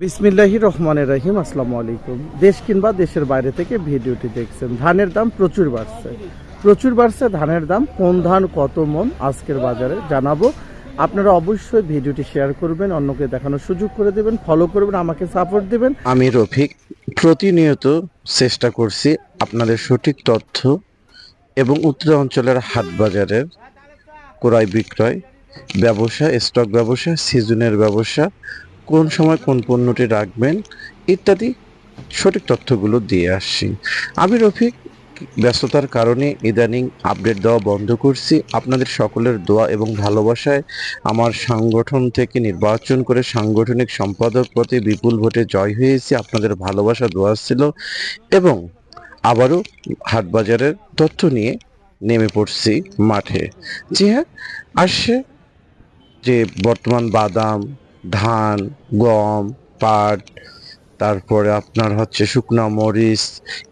বিসমিল্লাহি রহমানের রহিম, আসসালামু আলাইকুম। দেশ কিংবা দেশের বাইরে থেকে ভিডিওটি দেখছেন। ধানের দাম প্রচুর বাড়ছে। প্রচুর বাড়ছে ধানের দাম। কোন ধান কত মন? আজকের বাজারে জানাব। আপনারা অবশ্যই ভিডিওটি শেয়ার করবেন, অন্যকে দেখানোর সুযোগ করে দেবেন ফলো করবেন, আমাকে সাপোর্ট দেবেন। আমি রফিক, প্রতিনিয়ত চেষ্টা করছি আপনাদের সঠিক তথ্য এবং উত্তর অঞ্চলের হাট বাজারের ক্রয় বিক্রয়, ব্যবসা স্টক ব্যবসা সিজনের ব্যবসা কোন সময় কোন পণ্যটি রাখবেন ইত্যাদি সঠিক তথ্যগুলো দিয়ে আসছি। আমি রফিক, ব্যস্ততার কারণে ইদানিং আপডেট দেওয়া বন্ধ করছি। আপনাদের সকলের দোয়া এবং ভালোবাসায় আমার সংগঠন থেকে নির্বাচন করে সাংগঠনিক সম্পাদক পদে বিপুল ভোটে জয় হয়েছি। আপনাদের ভালোবাসা, দোয়া ছিল এবং আবারও হাটবাজারের তথ্য নিয়ে নেমে পড়ছি মাঠে। জি হ্যাঁ আসছে যে বর্তমান বাদাম ধান, গম, পাট, তারপরে আপনার হচ্ছে শুকনা মরিচ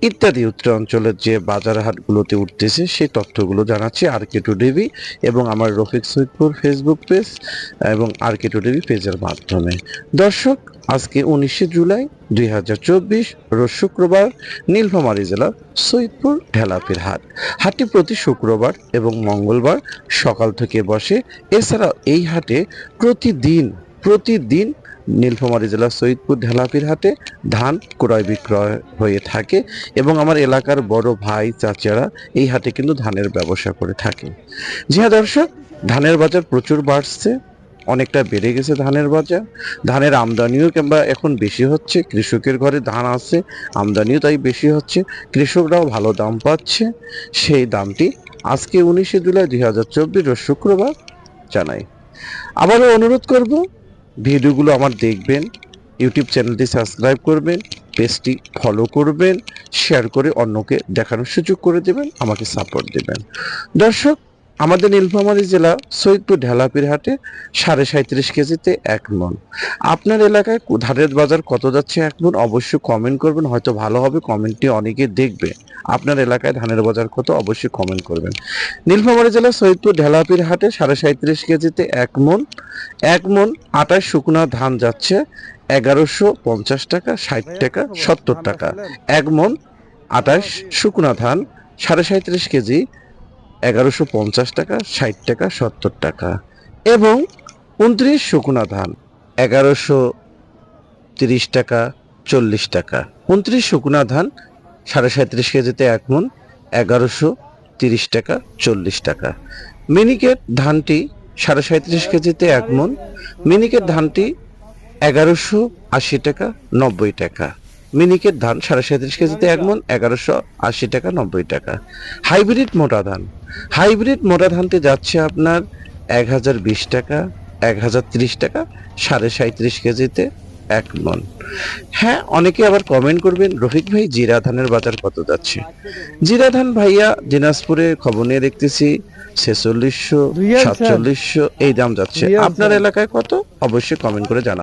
ইত্যাদি উত্তর অঞ্চলের যে বাজার হাটগুলোতে উঠতেছে, সেই তথ্যগুলো জানাচ্ছি আর কে টু ডিবি এবং আমার রফিক সৈদপুর ফেসবুক পেজ এবং আর কে টু ডিবি পেজের মাধ্যমে। দর্শক, আজকে উনিশে জুলাই দুই হাজার চব্বিশ, রোজ শুক্রবার নীলফামারী জেলার সৈয়দপুর ঢেলাপির হাট। হাটটি প্রতি শুক্রবার এবং মঙ্গলবার সকাল থেকে বসে। এছাড়া এই হাটে প্রতিদিন প্রতিদিন নীলফামারী জেলার সৈয়দপুর ঢেলাপির হাটে ধান ক্রয় বিক্রয় হয়ে থাকে এবং আমার এলাকার বড় ভাই, চাচারা এই হাটে কিন্তু ধানের ব্যবসা করে থাকে। জি হ্যাঁ দর্শক, ধানের বাজার প্রচুর বাড়ছে, অনেকটা বেড়ে গেছে ধানের বাজার। ধানের আমদানিও কিংবা এখন বেশি হচ্ছে, কৃষকের ঘরে ধান আছে, আমদানিও তাই বেশি হচ্ছে, কৃষকরাও ভালো দাম পাচ্ছে। সেই দামটি আজকে উনিশে জুলাই দুই হাজার চব্বিশ শুক্রবার জানাই। আবারও অনুরোধ করব ভিডিওগুলো আমার দেখবেন ইউটিউব চ্যানেলটি সাবস্ক্রাইব করবেন, পেজটি ফলো করবেন শেয়ার করে অন্যকে দেখানোর সুযোগ করে দেবেন, আমাকে সাপোর্ট দেবেন। দর্শক আমাদের নীলফামারী জেলা সৈয়দপুর ঢেলাপির হাটে সাড়ে সাঁত্রিশ কেজিতে এক মন। আপনার এলাকায় ধানের বাজার কত যাচ্ছে এক মন অবশ্যই কমেন্ট করবেন, হয়তো ভালো হবে কমেন্টটি অনেকে দেখবে। আপনার এলাকায় ধানের বাজার কত অবশ্যই কমেন্ট করবেন। নীলফামারী জেলা সৈয়দপুর ঢেলাপির হাটে সাড়ে সাঁত্রিশ কেজিতে এক মন। এক মন আটাশ শুকনা ধান যাচ্ছে এগারোশো পঞ্চাশ টাকা, ষাট টাকা, সত্তর টাকা। এক মন আটাশ শুকনা ধান সাড়ে সাঁত্রিশ কেজি এগারোশো পঞ্চাশ টাকা, ষাট টাকা, সত্তর টাকা। এবং উনত্রিশ শুকনা ধান, এগারোশো তিরিশ টাকা, চল্লিশ টাকা। উনত্রিশ শুকনা ধান, সাড়ে সাঁত্রিশ কেজিতে এক মন, এগারোশো তিরিশ টাকা, চল্লিশ টাকা। মিনিকেট ধানটি সাড়ে সাঁত্রিশ কেজিতে এক মন, মিনিকেট ধানটি এগারোশো আশি টাকা, নব্বই টাকা। মিনিকেট ধান সাড়ে সাঁত্রিশ কেজিতে এক মন এগারোশো আশি টাকা নব্বই টাকা। হাইব্রিড মোটা ধান। হাইব্রিড মোটা ধানটি যাচ্ছে আপনার এক হাজার বিশ টাকা এক হাজার ত্রিশ টাকা সাড়ে সাঁত্রিশ কেজিতে এক মন হ্যাঁ অনেকে আবার কমেন্ট করবেন রফিক ভাই জিরা ধানের বাজার কত যাচ্ছে? জিরা ধান ভাইয়া দিনাজপুরে খবর নিয়ে দেখতেছি ছেচল্লিশশো সাতচল্লিশশো এই দাম যাচ্ছে। আপনার এলাকায় কত? অবশ্যই কমেন্ট করে জানান।